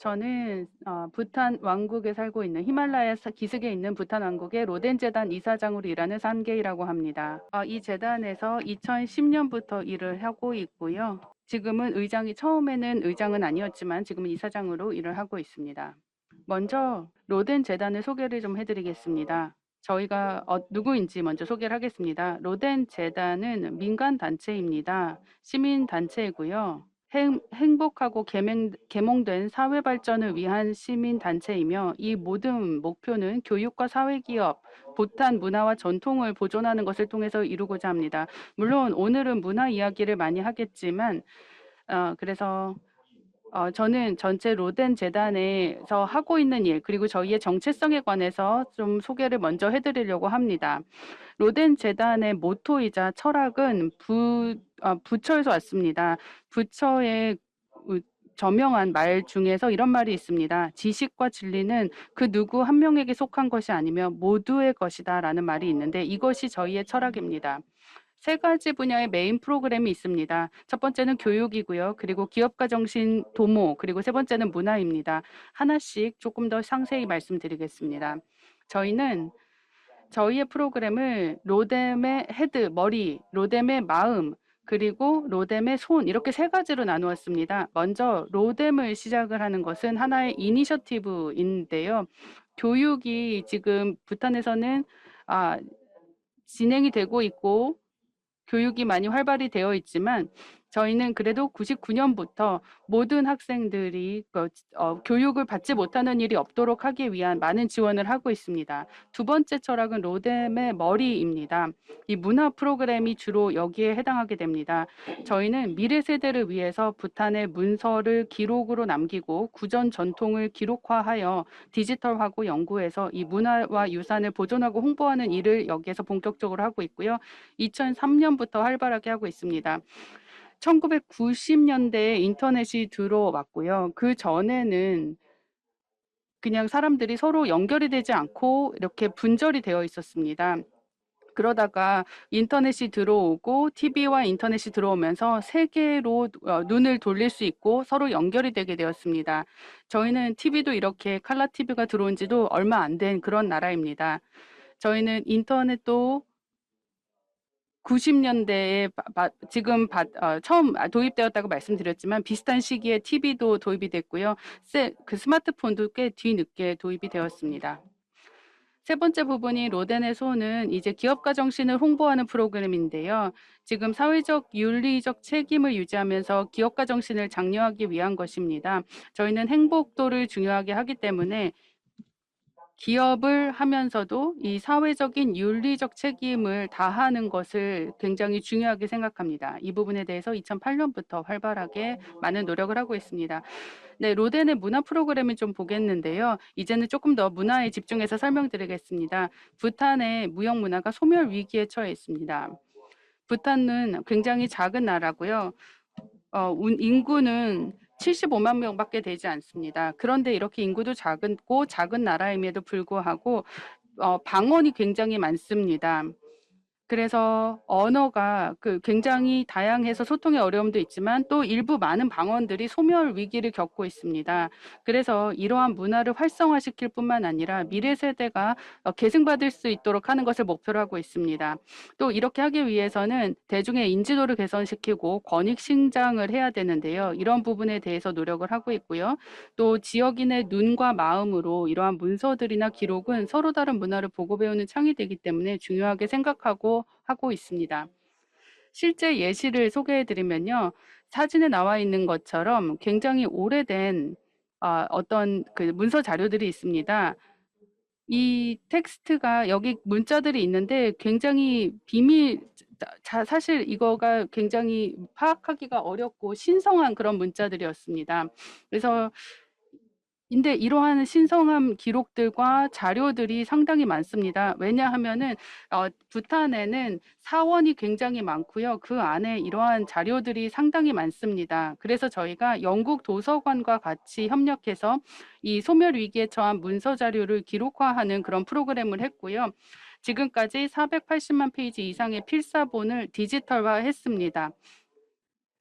저는 어, 부탄 왕국에 살고 있는 히말라야 사- 기슭에 있는 부탄 왕국의 로덴 재단 이사장으로 일하는 산게이라고 합니다. 어, 이 재단에서 2010년부터 일을 하고 있고요. 지금은 의장이 처음에는 의장은 아니었지만 지금은 이사장으로 일을 하고 있습니다. 먼저 로덴 재단의 소개를 좀 해드리겠습니다. 저희가 어, 누구인지 먼저 소개를 하겠습니다. 로덴 재단은 민간 단체입니다. 시민 단체이고요. 행, 행복하고 개명, 개몽된 사회 발전을 위한 시민 단체이며 이 모든 목표는 교육과 사회 기업, 보탄 문화와 전통을 보존하는 것을 통해서 이루고자 합니다. 물론 오늘은 문화 이야기를 많이 하겠지만 어, 그래서 어, 저는 전체 로덴 재단에서 하고 있는 일 그리고 저희의 정체성에 관해서 좀 소개를 먼저 해드리려고 합니다. 로덴 재단의 모토이자 철학은 부, 어, 부처에서 왔습니다. 부처의 우- 저명한 말 중에서 이런 말이 있습니다. 지식과 진리는 그 누구 한 명에게 속한 것이 아니며 모두의 것이다 라는 말이 있는데 이것이 저희의 철학입니다. 세 가지 분야의 메인 프로그램이 있습니다. 첫 번째는 교육이고요. 그리고 기업가 정신 도모, 그리고 세 번째는 문화입니다. 하나씩 조금 더 상세히 말씀드리겠습니다. 저희는 저희의 프로그램을 로뎀의 헤드, 머리, 로뎀의 마음, 그리고 로뎀의 손 이렇게 세 가지로 나누었습니다. 먼저 로뎀을 시작을 하는 것은 하나의 이니셔티브인데요. 교육이 지금 부탄에서는 아, 진행이 되고 있고 교육이 많이 활발히 되어 있지만 저희는 그래도 99년부터 모든 학생들이 그, 어, 교육을 받지 못하는 일이 없도록 하기 위한 많은 지원을 하고 있습니다. 두 번째 철학은 로뎀의 머리입니다. 이 문화 프로그램이 주로 여기에 해당하게 됩니다. 저희는 미래 세대를 위해서 부탄의 문서를 기록으로 남기고 구전 전통을 기록화하여 디지털하고 연구해서 이 문화와 유산을 보존하고 홍보하는 일을 여기에서 본격적으로 하고 있고요. 2003년부터 활발하게 하고 있습니다. 1990년대에 인터넷이 들어왔고요. 그 전에는 그냥 사람들이 서로 연결이 되지 않고 이렇게 분절이 되어 있었습니다. 그러다가 인터넷이 들어오고 TV와 인터넷이 들어오면서 세계로 어, 눈을 돌릴 수 있고 서로 연결이 되게 되었습니다. 저희는 TV도 이렇게 칼라 TV가 들어온 지도 얼마 안 된 그런 나라입니다. 저희는 인터넷도 90년대에 지금 바, 어, 처음 도입되었다고 말씀드렸지만 비슷한 시기에 TV도 도입이 됐고요. 세, 그 스마트폰도 꽤 뒤늦게 도입이 되었습니다. 세 번째 부분이 로덴의 손은 이제 기업가 정신을 홍보하는 프로그램인데요. 지금 사회적 윤리적 책임을 유지하면서 기업가 정신을 장려하기 위한 것입니다. 저희는 행복도를 중요하게 하기 때문에 기업을 하면서도 이 사회적인 윤리적 책임을 다하는 것을 굉장히 중요하게 생각합니다. 이 부분에 대해서 2008년부터 활발하게 많은 노력을 하고 있습니다. 네, 로덴의 문화 프로그램을 좀 보겠는데요. 이제는 조금 더 문화에 집중해서 설명드리겠습니다. 부탄의 무역 문화가 소멸 위기에 처해 있습니다. 부탄은 굉장히 작은 나라고요. 어, 인구는 75만 명밖에 되지 않습니다. 그런데 이렇게 인구도 작고 작은 나라임에도 불구하고 어, 방언이 굉장히 많습니다. 그래서 언어가 그 굉장히 다양해서 소통의 어려움도 있지만 또 일부 많은 방언들이 소멸 위기를 겪고 있습니다. 그래서 이러한 문화를 활성화시킬 뿐만 아니라 미래 세대가 어, 계승받을 수 있도록 하는 것을 목표로 하고 있습니다. 또 이렇게 하기 위해서는 대중의 인지도를 개선시키고 권익 신장을 해야 되는데요. 이런 부분에 대해서 노력을 하고 있고요. 또 지역인의 눈과 마음으로 이러한 문서들이나 기록은 서로 다른 문화를 보고 배우는 창이 되기 때문에 중요하게 생각하고 하고 있습니다. 실제 예시를 소개해 드리면요. 사진에 나와 있는 것처럼 굉장히 오래된 어, 어떤 그 문서 자료들이 있습니다. 이 텍스트가 여기 문자들이 있는데 굉장히 비밀 자, 사실 이거가 굉장히 파악하기가 어렵고 신성한 그런 문자들이었습니다. 그래서 근데 이러한 신성한 기록들과 자료들이 상당히 많습니다. 왜냐하면은 어, 부탄에는 사원이 굉장히 많고요. 그 안에 이러한 자료들이 상당히 많습니다. 그래서 저희가 영국 도서관과 같이 협력해서 이 소멸 위기에 처한 문서 자료를 기록화하는 그런 프로그램을 했고요. 지금까지 480만 페이지 이상의 필사본을 디지털화했습니다.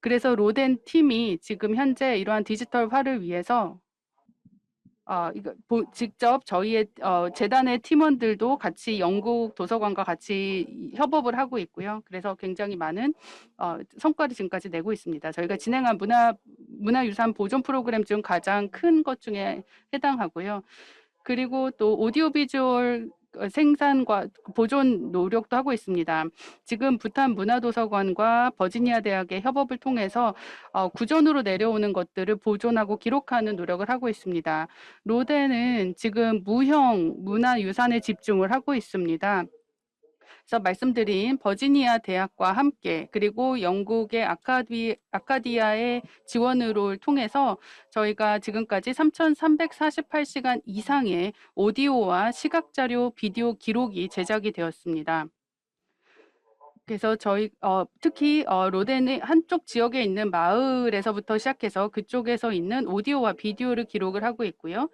그래서 로덴 팀이 지금 현재 이러한 디지털화를 위해서 어, 이거 보, 직접 저희의 어, 재단의 팀원들도 같이 영국 도서관과 같이 이- 협업을 하고 있고요. 그래서 굉장히 많은 어, 성과를 지금까지 내고 있습니다. 저희가 진행한 문화 문화유산 보존 프로그램 중 가장 큰 것 중에 해당하고요. 그리고 또 오디오 비주얼 어, 생산과 보존 노력도 하고 있습니다. 지금 부탄 문화도서관과 버지니아 대학의 협업을 통해서 어, 구전으로 내려오는 것들을 보존하고 기록하는 노력을 하고 있습니다. 로데는 지금 무형 문화유산에 집중을 하고 있습니다. 그래서 말씀드린 버지니아 대학과 함께 그리고 영국의 아카디, 아카디아의 지원으로 통해서 저희가 지금까지 3,348시간 이상의 오디오와 시각자료, 비디오 기록이 제작이 되었습니다. 그래서 저희 어, 특히 어, 로덴의 한쪽 지역에 있는 마을에서부터 시작해서 그쪽에서 있는 오디오와 비디오를 기록을 하고 있고요.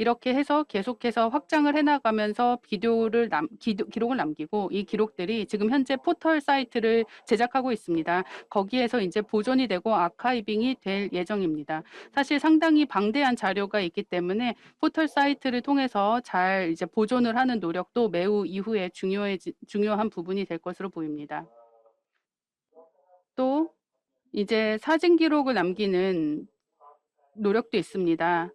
이렇게 해서 계속해서 확장을 해나가면서 비디오를 남, 기도, 기록을 남기고 이 기록들이 지금 현재 포털 사이트를 제작하고 있습니다. 거기에서 이제 보존이 되고 아카이빙이 될 예정입니다. 사실 상당히 방대한 자료가 있기 때문에 포털 사이트를 통해서 잘 이제 보존을 하는 노력도 매우 이후에 중요해 중요한 부분이 될 것으로 보입니다. 또 이제 사진 기록을 남기는 노력도 있습니다.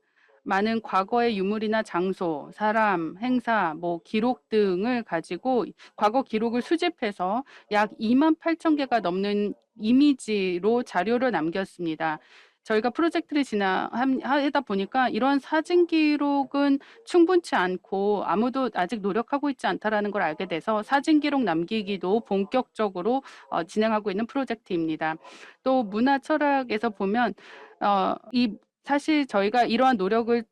많은 과거의 유물이나 장소, 사람, 행사, 뭐 기록 등을 가지고 과거 기록을 수집해서 약 2만 8천 개가 넘는 이미지로 자료를 남겼습니다. 저희가 프로젝트를 진행 하다 보니까 이런 사진 기록은 충분치 않고 아무도 아직 노력하고 있지 않다라는 걸 알게 돼서 사진 기록 남기기도 본격적으로 어, 진행하고 있는 프로젝트입니다. 또 문화 철학에서 보면 어, 이 사실 저희가 이러한 노력을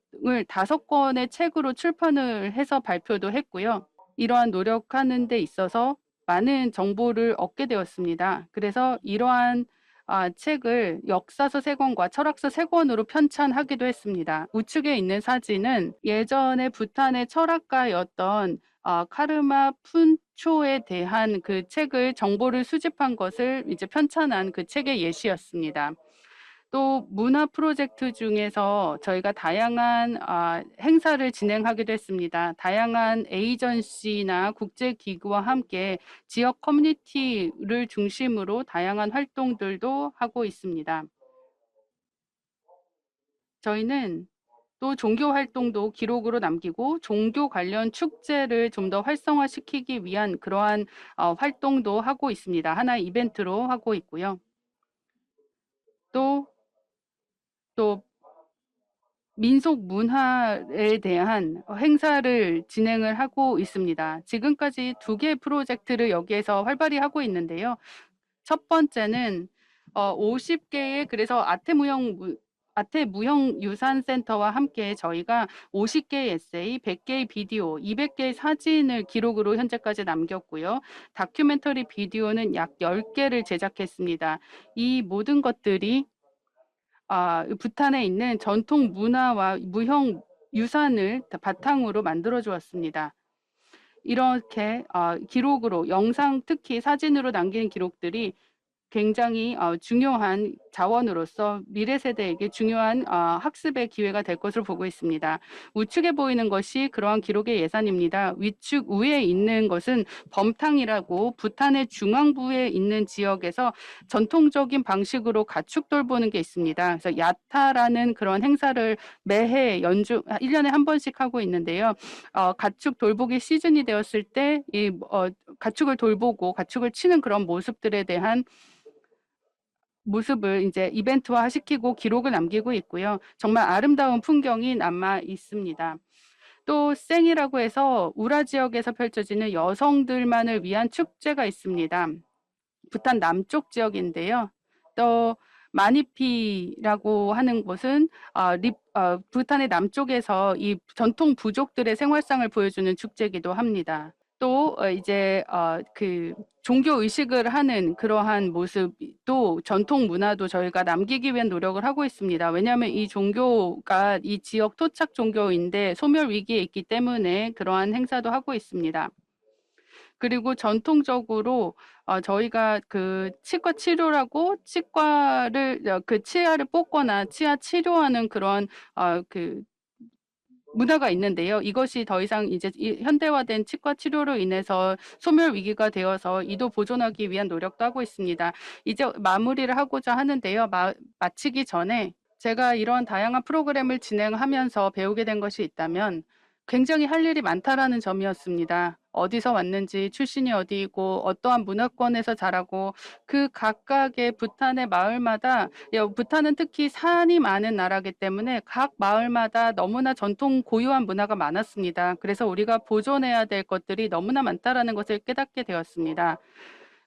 다섯 권의 책으로 출판을 해서 발표도 했고요. 이러한 노력하는 데 있어서 많은 정보를 얻게 되었습니다. 그래서 이러한 아, 책을 역사서 세 권과 철학서 세 권으로 편찬하기도 했습니다. 우측에 있는 사진은 예전에 부탄의 철학가였던 어, 카르마 푼초에 대한 그 책을 정보를 수집한 것을 이제 편찬한 그 책의 예시였습니다. 또 문화 프로젝트 중에서 저희가 다양한 아, 행사를 진행하기도 했습니다. 다양한 에이전시나 국제기구와 함께 지역 커뮤니티를 중심으로 다양한 활동들도 하고 있습니다. 저희는 또 종교 활동도 기록으로 남기고 종교 관련 축제를 좀 더 활성화시키기 위한 그러한 어, 활동도 하고 있습니다. 하나의 이벤트로 하고 있고요. 또 또 민속 문화에 대한 행사를 진행을 하고 있습니다. 지금까지 두 개의 프로젝트를 여기에서 활발히 하고 있는데요. 첫 번째는 어, 50개의 그래서 아태무형 아태 무형 유산 센터와 함께 저희가 50개의 에세이, 100개의 비디오, 200개의 사진을 기록으로 현재까지 남겼고요. 다큐멘터리 비디오는 약 10개를 제작했습니다. 이 모든 것들이 아, 부탄에 있는 전통 문화와 무형 유산을 바탕으로 만들어 주었습니다. 이렇게 어, 기록으로 영상 특히 사진으로 남긴 기록들이 굉장히 어, 중요한 자원으로서 미래 세대에게 중요한 어, 학습의 기회가 될 것으로 보고 있습니다. 우측에 보이는 것이 그러한 기록의 예산입니다. 위축 위에 있는 것은 범탕이라고 부탄의 중앙부에 있는 지역에서 전통적인 방식으로 가축 돌보는 게 있습니다. 그래서 야타라는 그런 행사를 매해 연중 1년에 한 번씩 하고 있는데요. 어, 가축 돌보기 시즌이 되었을 때이 어, 가축을 돌보고 가축을 치는 그런 모습들에 대한 모습을 이제 이벤트화 시키고 기록을 남기고 있고요. 정말 아름다운 풍경이 남아 있습니다. 또 생이라고 해서 우라 지역에서 펼쳐지는 여성들만을 위한 축제가 있습니다. 부탄 남쪽 지역인데요. 또 마니피라고 하는 곳은 어, 립, 어, 부탄의 남쪽에서 이 전통 부족들의 생활상을 보여주는 축제이기도 합니다. 또 어, 이제 어, 그 종교 의식을 하는 그러한 모습도 전통 문화도 저희가 남기기 위한 노력을 하고 있습니다. 왜냐하면 이 종교가 이 지역 토착 종교인데 소멸 위기에 있기 때문에 그러한 행사도 하고 있습니다. 그리고 전통적으로 어, 저희가 그 치과 치료라고 치과를 어, 그 치아를 뽑거나 치아 치료하는 그런 어, 그 문화가 있는데요. 이것이 더 이상 이제 이 현대화된 치과 치료로 인해서 소멸 위기가 되어서 이도 보존하기 위한 노력도 하고 있습니다. 이제 마무리를 하고자 하는데요. 마, 마치기 전에 제가 이런 다양한 프로그램을 진행하면서 배우게 된 것이 있다면 굉장히 할 일이 많다라는 점이었습니다. 어디서 왔는지, 출신이 어디이고, 어떠한 문화권에서 자라고, 그 각각의 부탄의 마을마다, 여- 부탄은 특히 산이 많은 나라기 때문에 각 마을마다 너무나 전통 고유한 문화가 많았습니다. 그래서 우리가 보존해야 될 것들이 너무나 많다라는 것을 깨닫게 되었습니다.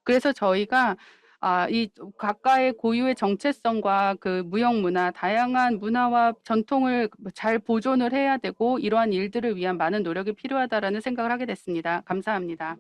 그래서 저희가 아, 이 각가의 고유의 정체성과 그 무형 문화, 다양한 문화와 전통을 잘 보존을 해야 되고 이러한 일들을 위한 많은 노력이 필요하다라는 생각을 하게 됐습니다. 감사합니다.